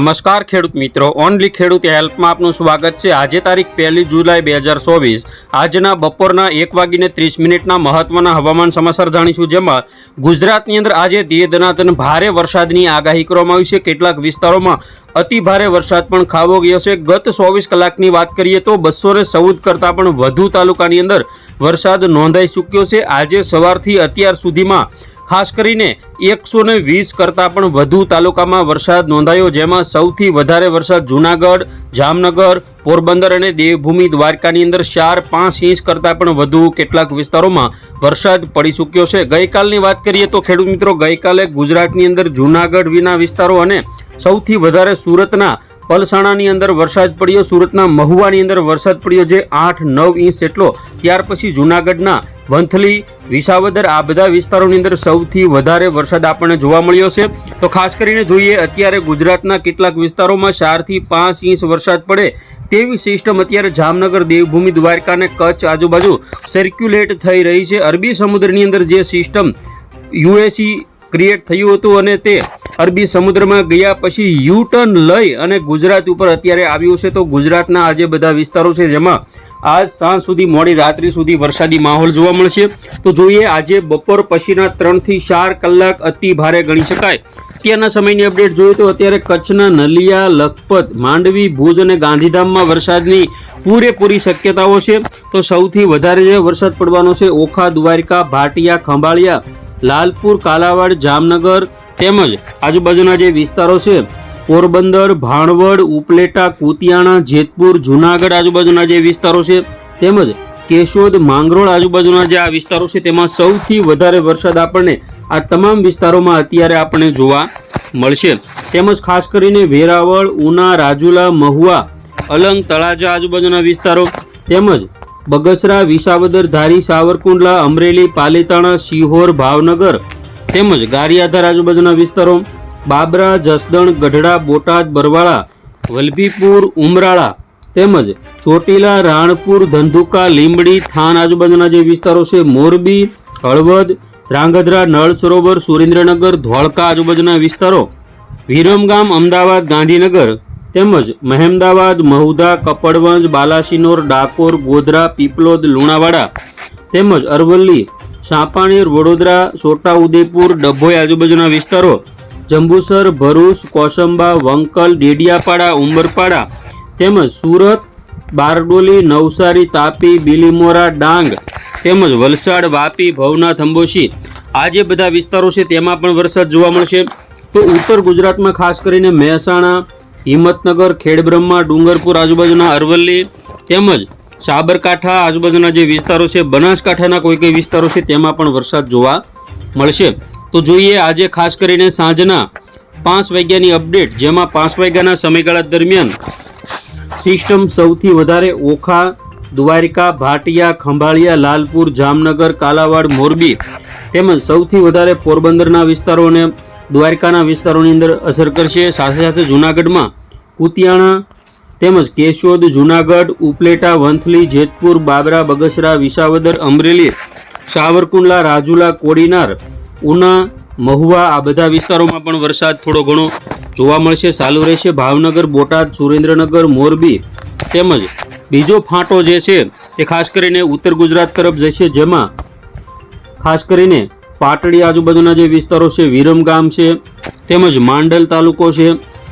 નમસ્કાર ખેડૂત મિત્રો, ઓનલી ખેડૂત હેલ્પમાં આપનું સ્વાગત છે. આજે તારીખ પહેલી જુલાઈ બે હજાર ચોવીસ. આજના બપોરના એક વાગીને ત્રીસ મિનિટના મહત્વના હવામાન સમાચાર જાણીશું, જેમાં ગુજરાતની અંદર આજે ધીરે ભારે વરસાદની આગાહી કરવામાં આવી છે. કેટલાક વિસ્તારોમાં અતિ ભારે વરસાદ પણ ખાવો ગયો છે. ગત ચોવીસ કલાકની વાત કરીએ તો બસો ને ચૌદ કરતાં પણ વધુ તાલુકાની અંદર વરસાદ નોંધાઈ ચૂક્યો છે. આજે સવારથી અત્યાર સુધીમાં ખાસ કરીને એકસો ને વીસ કરતાં પણ વધુ તાલુકામાં વરસાદ નોંધાયો, જેમાં સૌથી વધારે વરસાદ જૂનાગઢ, જામનગર, પોરબંદર અને દેવભૂમિ દ્વારકાની અંદર ચાર પાંચ ઇંચ કરતાં પણ વધુ કેટલાક વિસ્તારોમાં વરસાદ પડી ચૂક્યો છે. ગઈકાલની વાત કરીએ તો ખેડૂત મિત્રો, ગઈકાલે ગુજરાતની અંદર જૂનાગઢ વિના વિસ્તારો અને સૌથી વધારે સુરતના પલસાણાની અંદર વરસાદ પડ્યો. સુરતના મહુવાની અંદર વરસાદ પડ્યો જે આઠ નવ ઇંચ જેટલો. ત્યાર પછી જૂનાગઢના વંથલી વિસાવદર, આ બધા વિસ્તારોની અંદર સૌથી વધારે વરસાદ આપણને જોવા મળ્યો છે. તો ખાસ કરીને જોઈએ, અત્યારે ગુજરાતના કેટલાક વિસ્તારોમાં ચારથી પાંચ ઇંચ વરસાદ પડે તેવી સિસ્ટમ અત્યારે જામનગર, દેવભૂમિ, દ્વારકા અને કચ્છ આજુબાજુ સર્ક્યુલેટ થઈ રહી છે. અરબી સમુદ્રની અંદર જે સિસ્ટમ યુએસી ક્રિએટ થયું હતું અને તે અરબી સમુદ્રમાં ગયા પછી યુ ટર્ન લઈ અને ગુજરાત ઉપર અત્યારે આવ્યું છે. તો ગુજરાતના આજે બધા વિસ્તારો છે જેમાં આજ સાંજ સુધી મોડી રાત્રિ સુધી વરસાદી માહોલ જોવા મળશે. તો જોઈએ આજે બપોર પછીના ત્રણથી ચાર કલાક અતિ ભારે ગણી શકાય. અત્યારના સમયની અપડેટ જોઈએ તો અત્યારે કચ્છના નલિયા, લખપત, માંડવી, ભુજ અને ગાંધીધામમાં વરસાદની પૂરેપૂરી શક્યતાઓ છે. તો સૌથી વધારે જે વરસાદ પડવાનો છે ઓખા, દ્વારકા, ભાટિયા, ખંભાળિયા લાલપુર, કાલાવાડ, જામનગર તેમજ આજુબાજુના જે વિસ્તારો છે, પોરબંદર, ભાણવડ, ઉપલેટા, કુતિયાણા, જેતપુર, જુનાગઢ આજુબાજુના જે વિસ્તારો છે, તેમજ કેશોદ, માંગરોળ આજુબાજુના જે આ વિસ્તારો છે, તેમાં સૌથી વધારે વરસાદ આપણને આ તમામ વિસ્તારોમાં અત્યારે આપણને જોવા મળશે. તેમજ ખાસ કરીને વેરાવળ, ઉના, રાજુલા, મહુવા, અલંગ, તળાજા આજુબાજુના વિસ્તારો તેમજ બગસરા, વિસાવદર, ધારી, સાવરકુંડલા, અમરેલી, પાલીતાણા સિહોર ભાવનગર તેમજ ગારિયાધાર આજુબાજુના વિસ્તારો બાબરા, જસદણ, ગઢડા, બોટાદ, બરવાળા, વલભીપુર, ઉમરાળા તેમજ ચોટીલા, રાણપુર, ધંધુકા, લીંબડી, થાન આજુબાજુના જે વિસ્તારો છે મોરબી, હળવદ ધ્રાંગધ્રા નળ સરોવર સુરેન્દ્રનગર ધોળકા આજુબાજુના વિસ્તારો, વિરમગામ, અમદાવાદ, ગાંધીનગર તેમજ મહેમદાવાદ, મહુધા, કપડવંજ, બાલાસિનોર, ડાકોર, ગોધરા, પીપલોદ, લુણાવાડા તેમજ અરવલ્લી, સાંપાણીર, વડોદરા, છોટાઉદેપુર, ડભોઈ આજુબાજુના વિસ્તારો જંબુસર, ભરૂચ, કોસંબા, વંકલ, ડેડિયાપાડા, ઉંબરપાડા તેમજ સુરત, બારડોલી, નવસારી, તાપી, બિલીમોરા, ડાંગ તેમજ વલસાડ, વાપી, ભવનાથ, અંબોશી આ જે બધા વિસ્તારો છે તેમાં પણ વરસાદ જોવા મળશે. તો ઉત્તર ગુજરાતમાં ખાસ કરીને મહેસાણા હિંમતનગર, ખેડબ્રહ્મા, ડુંગરપુર આજુબાજુના અરવલ્લી તેમજ સાબરકાંઠા આજુબાજુના જે વિસ્તારો છે, બનાસકાંઠાના કોઈ કોઈ વિસ્તારો છે, તેમાં પણ વરસાદ જોવા મળશે. તો જોઈએ આજે ખાસ કરીને સાંજના પાંચ વાગ્યાની અપડેટ, જેમાં પાંચ વાગ્યાના સમયગાળા દરમિયાન સિસ્ટમ સૌથી વધારે ઓખા, દ્વારિકા, ભાટિયા, ખંભાળિયા, લાલપુર, જામનગર, કાલાવાડ, મોરબી તેમજ સૌથી વધારે પોરબંદરના વિસ્તારો અને દ્વારકાના વિસ્તારોની અંદર અસર કરશે. સાથે સાથે જૂનાગઢમાં કુતિયાણા તેમજ કેશોદ, જૂનાગઢ, ઉપલેટા, વંથલી, જેતપુર, બાબરા, બગસરા, વિસાવદર, અમરેલી, સાવરકુંડલા, રાજુલા, કોડીનાર, ઉના, મહુવા આ બધા વિસ્તારોમાં પણ વરસાદ થોડો ઘણો જોવા મળશે. ચાલુ રહેશે ભાવનગર, બોટાદ, સુરેન્દ્રનગર, મોરબી તેમજ બીજો ફાંટો જે છે તે ખાસ કરીને ઉત્તર ગુજરાત તરફ જશે. જેમાં ખાસ કરીને પાટડી આજુબાજુના જે વિસ્તારો છે વિરમગામ છે, તેમજ માંડલ તાલુકો છે,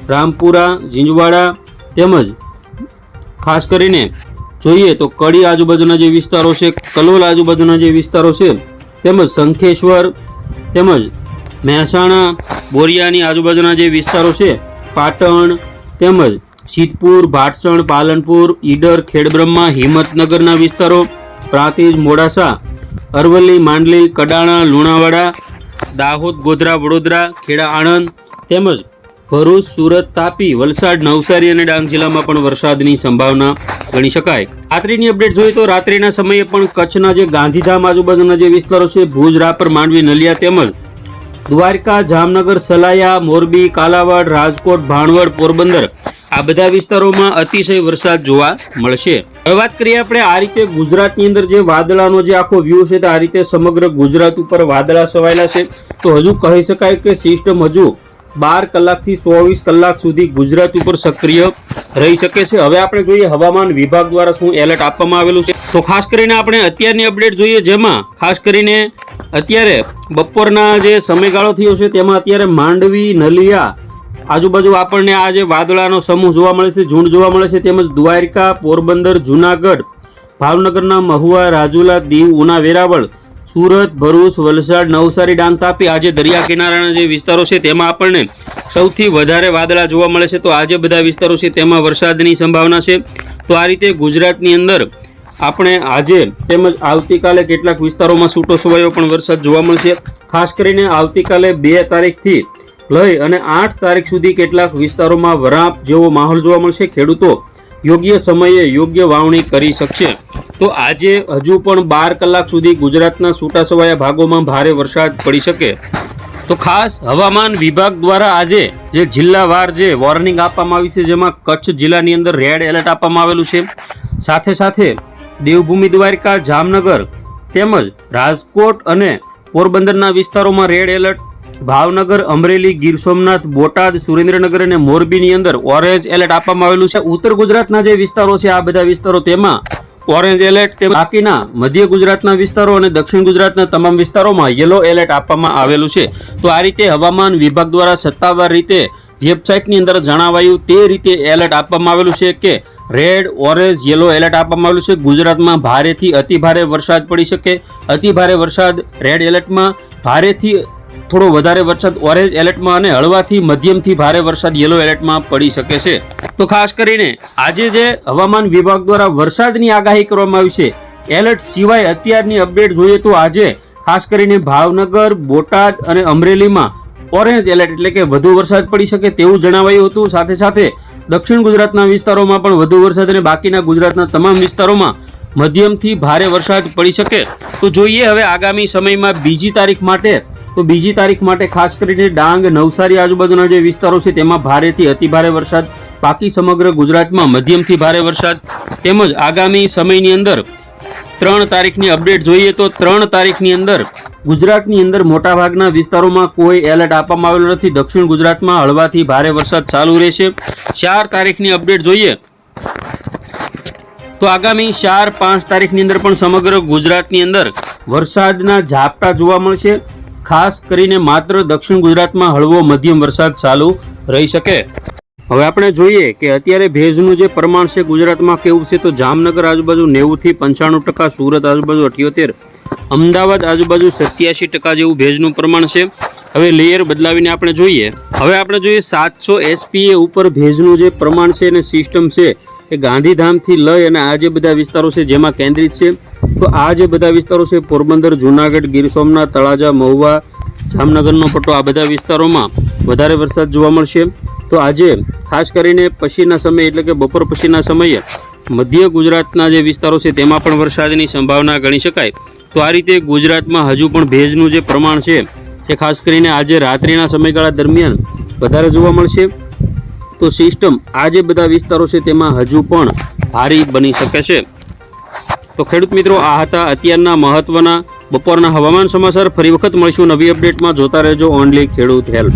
રામપુરા, ઝીંઝવાડા તેમજ ખાસ કરીને જોઈએ તો કડી આજુબાજુના જે વિસ્તારો છે, કલોલ આજુબાજુના જે વિસ્તારો છે, તેમજ શંખેશ્વર તેમજ મહેસાણા, બોરિયાની આજુબાજુના જે વિસ્તારો છે, પાટણ તેમજ સિદ્ધપુર, ભાટસણ, પાલનપુર, ઈડર, ખેડબ્રહ્મા, હિંમતનગરના વિસ્તારો, પ્રાંતિજ, મોડાસા અરવલ્લી, માંડલી, કડાણા, લુણાવાડા, દાહોદ, ગોધરા, વડોદરા, ખેડા, આણંદ તેમજ ભરૂચ, સુરત, તાપી, વલસાડ, નવસારી અને ડાંગ જિલ્લામાં પણ વરસાદની સંભાવના ગણી શકાય. રાત્રિની અપડેટ જોઈએ તો રાત્રિના સમયે પણ કચ્છના જે ગાંધીધામ આજુબાજુના જે વિસ્તારો છે, ભુજ, રાપર, માંડવી, નલિયા તેમજ દ્વારકા, જામનગર, સલાયા, મોરબી, કાલાવાડ, રાજકોટ, ભાણવડ, પોરબંદર આ બધા વિસ્તારોમાં અતિશય વરસાદ જોવા મળશે. હવે વાત કરીએ આપણે આ રીતે ગુજરાતની અંદર જે વાદળાનો જે આખો વ્યૂ છે તો આ રીતે સમગ્ર ગુજરાત ઉપર વાદળા છવાયેલા છે. તો હજુ કહી શકાય કે સિસ્ટમ હજુ બાર કલાકથી ચોવીસ કલાક સુધી ગુજરાત ઉપર સક્રિય રહી શકે છે. હવે આપણે જોઈએ હવામાન વિભાગ દ્વારા શું એલર્ટ આપવામાં આવેલું છે. તો ખાસ કરીને આપણે અત્યારની અપડેટ જોઈએ જેમાં ખાસ કરીને અત્યારે બપોરના જે સમયગાળો થયો છે તેમાં અત્યારે માંડવી, નલિયા આજુબાજુ આપણને આ જે વાદળાનો સમૂહ જોવા મળે છે, ઝુંડ જોવા મળે છે, તેમજ દ્વારકા, પોરબંદર, જુનાગઢ, ભાવનગરના મહુવા, રાજુલા, દીવ, ઉના, વેરાવળ, સુરત, ભરૂચ, વલસાડ, નવસારી, ડાંગ, તાપી આજે દરિયા કિનારાના જે વિસ્તારો છે, તેમાં આપણને સૌથી વધારે વાદળા જોવા મળે છે. તો આજે બધા વિસ્તારો છે, તેમાં વરસાદની સંભાવના છે. તો આ રીતે ગુજરાતની અંદર આપણે આજે તેમજ આવતીકાલે કેટલાક વિસ્તારોમાં છૂટો છવાયો પણ વરસાદ જોવા મળશે. ખાસ કરીને આવતીકાલે બે તારીખથી લઈ અને આઠ તારીખ સુધી કેટલાક વિસ્તારોમાં વરાપ જેવો માહોલ જોવા મળશે. ખેડૂતો યોગ્ય સમયે યોગ્ય વાવણી કરી શકશે. તો આજે હજુ પણ બાર કલાક સુધી ગુજરાતના છૂટાછવાયા ભાગોમાં ભારે વરસાદ પડી શકે. તો ખાસ હવામાન વિભાગ દ્વારા આજે જે જિલ્લાવાર જે વોર્નિંગ આપવામાં આવી છે, જેમાં કચ્છ જિલ્લાની અંદર રેડ એલર્ટ આપવામાં આવેલું છે. સાથે સાથે દેવભૂમિ દ્વારકા, જામનગર તેમજ રાજકોટ અને પોરબંદરના વિસ્તારોમાં રેડ એલર્ટ ભાવનગર, અમરેલી, ગીર સોમનાથ, બોટાદ, સુરેન્દ્રનગર અને મોરબીની અંદર ઓરેન્જ એલર્ટ આપવામાં આવેલું છે. ઉત્તર ગુજરાતના જે વિસ્તારો છે, આ બધા વિસ્તારો તેમાં ઓરેન્જ એલર્ટ બાકીના મધ્ય ગુજરાતના વિસ્તારો અને દક્ષિણ ગુજરાતના તમામ વિસ્તારોમાં યલો એલર્ટ આપવામાં આવેલું છે. તો આ રીતે હવામાન વિભાગ દ્વારા સત્તાવાર રીતે વેબસાઇટની અંદર જણાવાયું તે રીતે એલર્ટ આપવામાં આવેલું છે કે રેડ ઓરેન્જ યલો એલર્ટ આપવામાં આવેલું છે. ગુજરાતમાં ભારેથી અતિ ભારે વરસાદ પડી શકે. અતિ ભારે વરસાદ રેડ એલર્ટમાં ભારેથી થોડો વધારે વરસાદ ઓરેન્જ એલર્ટમાં અને હળવાથી મધ્યમથી ભારે વરસાદ યલો એલર્ટમાં પડી શકે છે. તો ખાસ કરીને આજે જે હવામાન વિભાગ દ્વારા વરસાદની આગાહી કરવામાં આવી છે, એલર્ટ સિવાય અત્યારની અપડેટ જોઈએ તો આજે ખાસ કરીને ભાવનગર, બોટાદ અને અમરેલીમાં ઓરેન્જ એલર્ટ એટલે કે વધુ વરસાદ પડી શકે તેવું જણાવાયું હતું. સાથે સાથે દક્ષિણ ગુજરાતના વિસ્તારોમાં પણ વધુ વરસાદ અને બાકીના ગુજરાતના તમામ વિસ્તારોમાં મધ્યમથી ભારે વરસાદ પડી શકે. તો જોઈએ હવે આગામી સમયમાં બીજી તારીખ માટે તો બીજી તારીખ માટે ખાસ કરીને ડાંગ, નવસારી આજુબાજુના જે વિસ્તારો છે, તેમાં ભારેથી અતિભારે વરસાદ. બાકી સમગ્ર ગુજરાતમાં મધ્યમથી ભારે વરસાદ. તેમજ આગામી સમયની અંદર ત્રણ તારીખની અપડેટ જોઈએ તો ત્રણ તારીખની અંદર ગુજરાતની અંદર મોટાભાગના વિસ્તારોમાં કોઈ એલર્ટ આપવામાં આવેલું નથી. દક્ષિણ ગુજરાતમાં હળવાથી ભારે વરસાદ ચાલુ રહેશે. ચાર તારીખની અપડેટ જોઈએ તો આગામી ચાર પાંચ તારીખની અંદર પણ સમગ્ર ગુજરાતની અંદર વરસાદના ઝાપટા જોવા મળશે. ખાસ કરીને માત્ર દક્ષિણ ગુજરાતમાં હળવો મધ્યમ વરસાદ ચાલુ રહી શકે. હવે આપણે જોઈએ કે અત્યારે ભેજનું જે પ્રમાણ છે ગુજરાતમાં કેવું છે, તો જામનગર આજુબાજુ નેવુંથી પંચાણું ટકા, સુરત આજુબાજુ અઠ્યોતેર, અમદાવાદ આજુબાજુ સત્યાસી ટકા જેવું ભેજનું પ્રમાણ છે. હવે લેયર બદલાવીને આપણે જોઈએ. હવે આપણે જોઈએ સાતસો એસપીએ ઉપર ભેજનું જે પ્રમાણ છે અને સિસ્ટમ છે એ ગાંધીધામથી લઈ અને આ જે બધા વિસ્તારો છે જેમાં કેન્દ્રિત છે, તો આ જે બધા વિસ્તારો છે, પોરબંદર, જુનાગઢ, ગીર સોમનાથ, તળાજા, મહુવા, જામનગરનો પટ્ટો, આ બધા વિસ્તારોમાં વધારે વરસાદ જોવા મળશે. તો આજે ખાસ કરીને પછીના સમયે, એટલે કે બપોર પછીના સમયે, મધ્ય ગુજરાતના જે વિસ્તારો છે, તેમાં પણ વરસાદની સંભાવના ગણી શકાય. તો આ રીતે ગુજરાતમાં હજુ પણ ભેજનું જે પ્રમાણ છે એ ખાસ કરીને આજે રાત્રિના સમયગાળા દરમિયાન વધારે જોવા મળશે. તો સિસ્ટમ આ જે બધા વિસ્તારો છે તેમાં હજુ પણ ભારી બની શકે છે. તો ખેડૂત મિત્રો, આ હતા અત્યારના મહત્વના બપોરના હવામાન સમાચાર. ફરી વખત મળીશું નવી અપડેટમાં. જોતા રહેજો ઓનલી ખેડૂત હેલ્પ